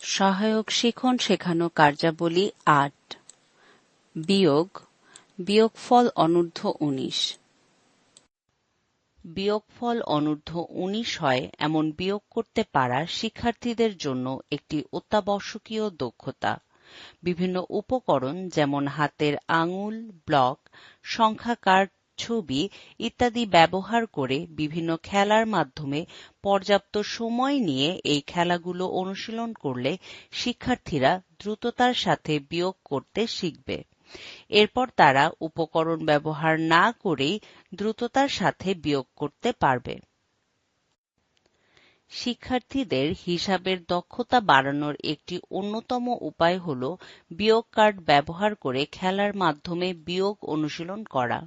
সহায়ক শিখন শেখানো কার্যাবলী আট। বিয়োগ, বিয়োগফল অনূর্ধ্ব উনিশ। বিয়োগফল অনূর্ধ্ব উনিশ হয় এমন বিয়োগ করতে পারা শিক্ষার্থীদের জন্য একটি অত্যাবশ্যকীয় দক্ষতা। বিভিন্ন উপকরণ যেমন হাতের আঙুল, ব্লক সংখ্যা কার্ড ছবি ইত্যাদি ব্যবহার করে বিভিন্ন খেলার মাধ্যমে পর্যাপ্ত সময় নিয়ে এই খেলাগুলো অনুশীলন করলে শিক্ষার্থীরা দ্রুততার সাথে বিয়োগ করতে শিখবে। এরপর তারা উপকরণ ব্যবহার না করেই দ্রুততার সাথে বিয়োগ করতে পারবে। শিক্ষার্থীদের হিসাবের দক্ষতা বাড়ানোর একটি অন্যতম উপায় হল বিয়োগ কার্ড ব্যবহার করে খেলার মাধ্যমে বিয়োগ অনুশীলন করা।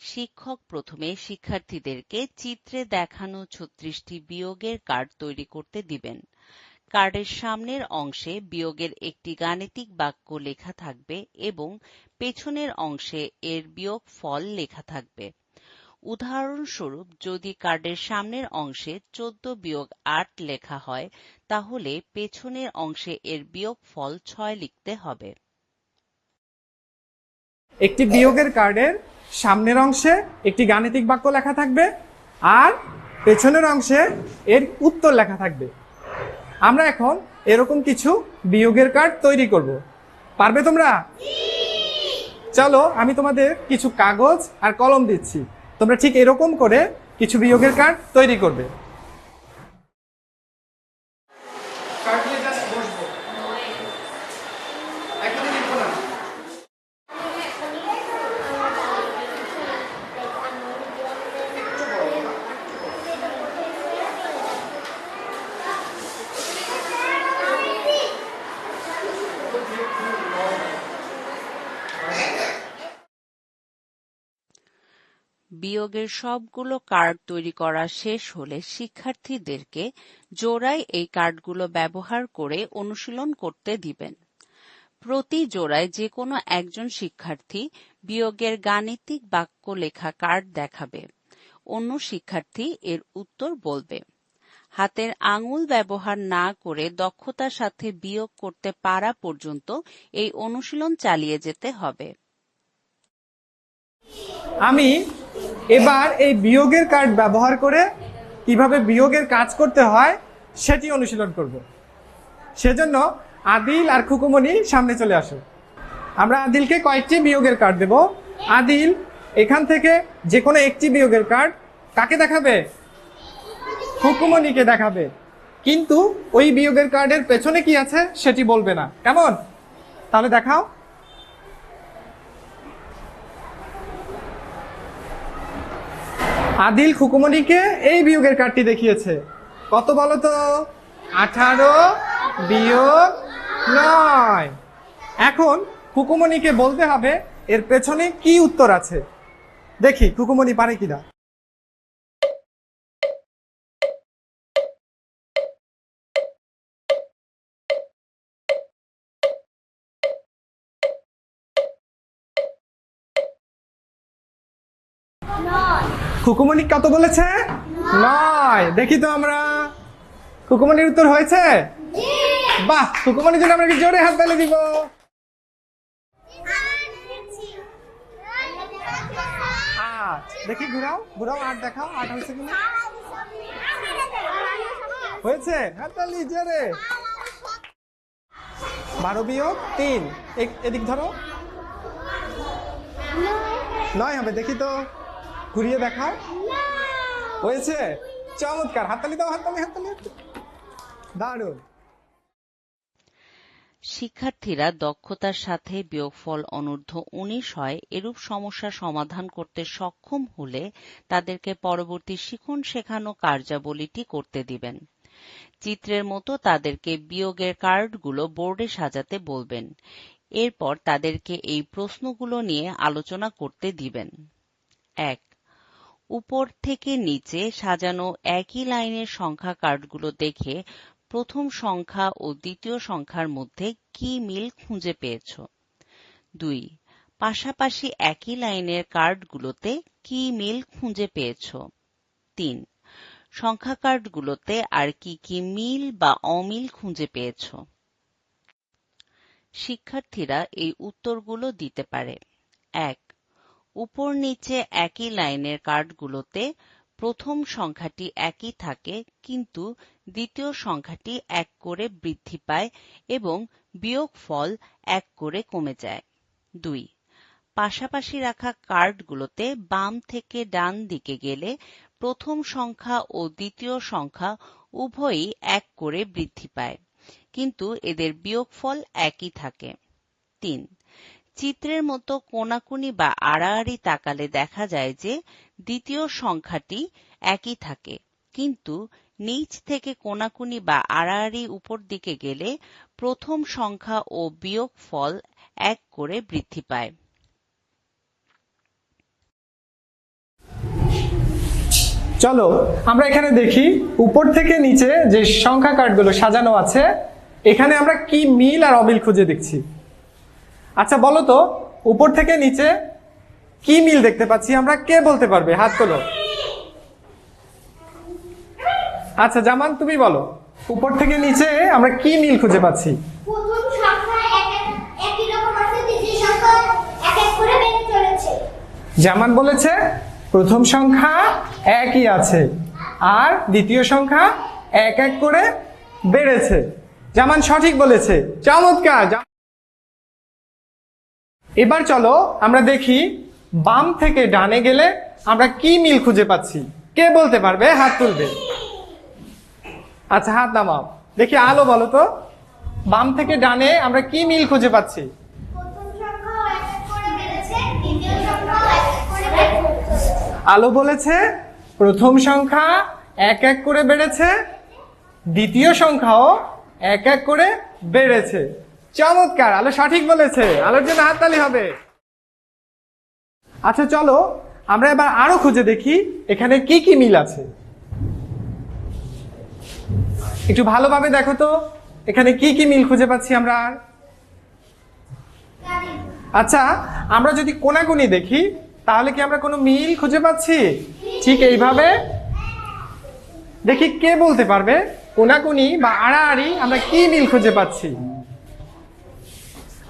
শিক্ষক প্রথমে শিক্ষার্থীদেরকে চিত্রে দেখানো ছত্রিশটি বিয়োগের কার্ড তৈরি করতে দিবেন। কার্ডের সামনের অংশে বিয়োগের একটি গাণিতিক বাক্য লেখা থাকবে এবং পেছনের অংশে এর বিয়োগ ফল লেখা থাকবে। উদাহরণস্বরূপ যদি কার্ডের সামনের অংশে চোদ্দ বিয়োগ আট লেখা হয় তাহলে পেছনের অংশে এর বিয়োগ ফল ছয় লিখতে হবে। একটি বিয়োগের কার্ডের সামনের অংশে একটি গাণিতিক বাক্য লেখা থাকবে আর পেছনের অংশে এর উত্তর লেখা থাকবে। আমরা এখন এরকম কিছু বিয়োগের কার্ড তৈরি করব। পারবে তোমরা? চলো আমি তোমাদের কিছু কাগজ আর কলম দিচ্ছি। তোমরা ঠিক এরকম করে কিছু বিয়োগের কার্ড তৈরি করবে। বিয়োগের সবগুলো কার্ড তৈরি করা শেষ হলে শিক্ষার্থীদেরকে জোড়ায় এই কার্ডগুলো ব্যবহার করে অনুশীলন করতে দিবেন। প্রতি জোড়ায় যে কোনো একজন শিক্ষার্থী বিয়োগের গাণিতিক বাক্য লেখা কার্ড দেখাবে। অন্য শিক্ষার্থী এর উত্তর বলবে। হাতের আঙুল ব্যবহার না করে দক্ষতার সাথে বিয়োগ করতে পারা পর্যন্ত এই অনুশীলন চালিয়ে যেতে হবে। আমি এবার এই বিয়োগের কার্ড ব্যবহার করে কীভাবে বিয়োগের কাজ করতে হয় সেটি অনুশীলন করব। সেজন্য আদিল আর খুকুমনি সামনে চলে আসো আমরা আদিলকে কয়েকটি বিয়োগের কার্ড দেব। আদিল, এখান থেকে যে কোনো একটি বিয়োগের কার্ড কাকে দেখাবে? খুকুমনিকে দেখাবে। কিন্তু ওই বিয়োগের কার্ডের পেছনে কি আছে সেটি বলবে না। কেমন? তাহলে দেখাও। আদিল খুকুমনিকে এই বিয়োগের কার্ডটি দেখিয়েছে। কত বলো তো? আঠারো বিয়োগ নয়। এখন খুকুমনিকে বলতে হবে এর পেছনে কি উত্তর আছে। দেখি খুকুমনি পারে কিনা। খুকুমনি কত বলেছে? নয়। দেখি তো আমরা। খুকুমনির উত্তর হয়েছে? বাহ খুকুমনির জন্য আমরা জোরে হাত তালি দিব। দেখি, ঘুরাও ঘুরাও, আট দেখাও, আট হয়েছে কিনা হয়েছে? হাত তালি জোরে। বারো বিয়োগ তিন। এদিক ধরো। নয় হবে, দেখি তো। ঘুরিয়ে দেখাও হয়েছে? চমৎকার। হাততালি দাও হাততালি হাততালি হাততালি। দারুণ। শিক্ষার্থীরা দক্ষতার সাথে বিয়োগফল অনূর্ধ্ব উনিশ হয় এরূপ সমস্যা সমাধান করতে সক্ষম হলে তাদেরকে পরবর্তী শিখন শেখানো কার্যাবলীটি করতে দিবেন। চিত্রের মতো তাদেরকে বিয়োগের কার্ডগুলো বোর্ডে সাজাতে বলবেন। এরপর তাদেরকে এই প্রশ্নগুলো নিয়ে আলোচনা করতে দিবেন। এক উপর থেকে নিচে সাজানো একই লাইনের সংখ্যা কার্ডগুলো দেখে প্রথম সংখ্যা ও দ্বিতীয় সংখ্যার মধ্যে কি মিল খুঁজে পেয়েছ? দুই, পাশাপাশি একই লাইনের কার্ডগুলোতে কি মিল খুঁজে পেয়েছ? তিন, সংখ্যা কার্ডগুলোতে আর কি কি মিল বা অমিল খুঁজে পেয়েছ? শিক্ষার্থীরা এই উত্তরগুলো দিতে পারে। এক উপর নিচে একই লাইনের কার্ডগুলোতে প্রথম সংখ্যাটি একই থাকে, কিন্তু দ্বিতীয় সংখ্যাটি এক করে বৃদ্ধি পায় এবং বিয়োগফল এক করে কমে যায়। দুই, পাশাপাশি রাখা কার্ডগুলোতে বাম থেকে ডান দিকে গেলে প্রথম সংখ্যা ও দ্বিতীয় সংখ্যা উভয়ই এক করে বৃদ্ধি পায়, কিন্তু এদের বিয়োগফল একই থাকে। তিন চিত্রের মতো কোনাকুনি বা আড়াআড়ি তাকালে দেখা যায় যে দ্বিতীয় সংখ্যাটি একই থাকে। কিন্তু নিচ থেকে কোনাকুনি বা আড়াআড়ি উপর দিকে গেলে প্রথম সংখ্যা ও বিয়োগফল এক করে বৃদ্ধি পায়। চলো, আমরা এখানে দেখি উপর থেকে নিচে যে সংখ্যা কার্ডগুলো সাজানো আছে, এখানে আমরা কি মিল আর অমিল খুঁজে দেখছি। আচ্ছা বলো তো উপর থেকে নিচে কি মিল দেখতে পাচ্ছি? আমরা কে বলতে পারবে? হাত তোলো। আচ্ছা জামান তুমি বলো উপর থেকে নিচে আমরা কি মিল খুঁজে পাচ্ছি? জামান বলেছে প্রথম সংখ্যা একই আছে আর দ্বিতীয় সংখ্যা এক এক করে বেড়েছে। জামান সঠিক বলেছে। চমৎকার! এবার চলো আমরা দেখি বাম থেকে ডানে গেলে আমরা কি মিল খুঁজে পাচ্ছি? কে বলতে পারবে? হাত তুলবে। আচ্ছা হাত নামাও। দেখি আলো বলো তো। বাম থেকে ডানে আমরা কি মিল খুঁজে পাচ্ছি? আলো বলেছে প্রথম সংখ্যা এক এক করে বেড়েছে দ্বিতীয় সংখ্যাও এক এক করে বেড়েছে। চমৎকার, আলো সঠিক বলেছে, আলোর জন্য হাততালি হবে। আচ্ছা চলো, আমরা এবার আরও খুঁজে দেখি এখানে কি কি মিল আছে। একটু ভালোভাবে দেখো তো, এখানে কি কি মিল খুঁজে পাচ্ছি আমরা আর? আচ্ছা আমরা যদি কোনাকুনি দেখি, তাহলে কি আমরা কোনো মিল খুঁজে পাচ্ছি? ঠিক এইভাবে। দেখি কে বলতে পারবে? কোনাকুনি বা আড়াআড়ি, আমরা কি মিল খুঁজে পাচ্ছি?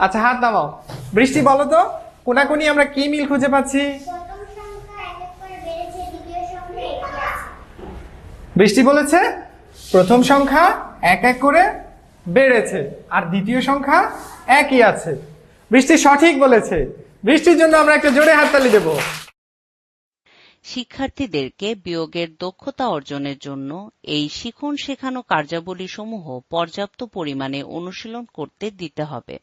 আচ্ছা হাত নামাও। বৃষ্টি বলো তো, কোনাকুনি আমরা কি মিল খুঁজে পাচ্ছি? বৃষ্টি বলেছে, প্রথম সংখ্যা এক এক করে বেড়েছে, আর দ্বিতীয় সংখ্যা একই আছে। বৃষ্টি সঠিক বলেছে, বৃষ্টির জন্য আমরা একটা জোরে হাততালি দেবো। শিক্ষার্থীদেরকে বিয়োগের দক্ষতা অর্জনের জন্য এই শিখন শেখানো কার্যাবলী সমূহ পর্যাপ্ত পরিমাণে অনুশীলন করতে দিতে হবে।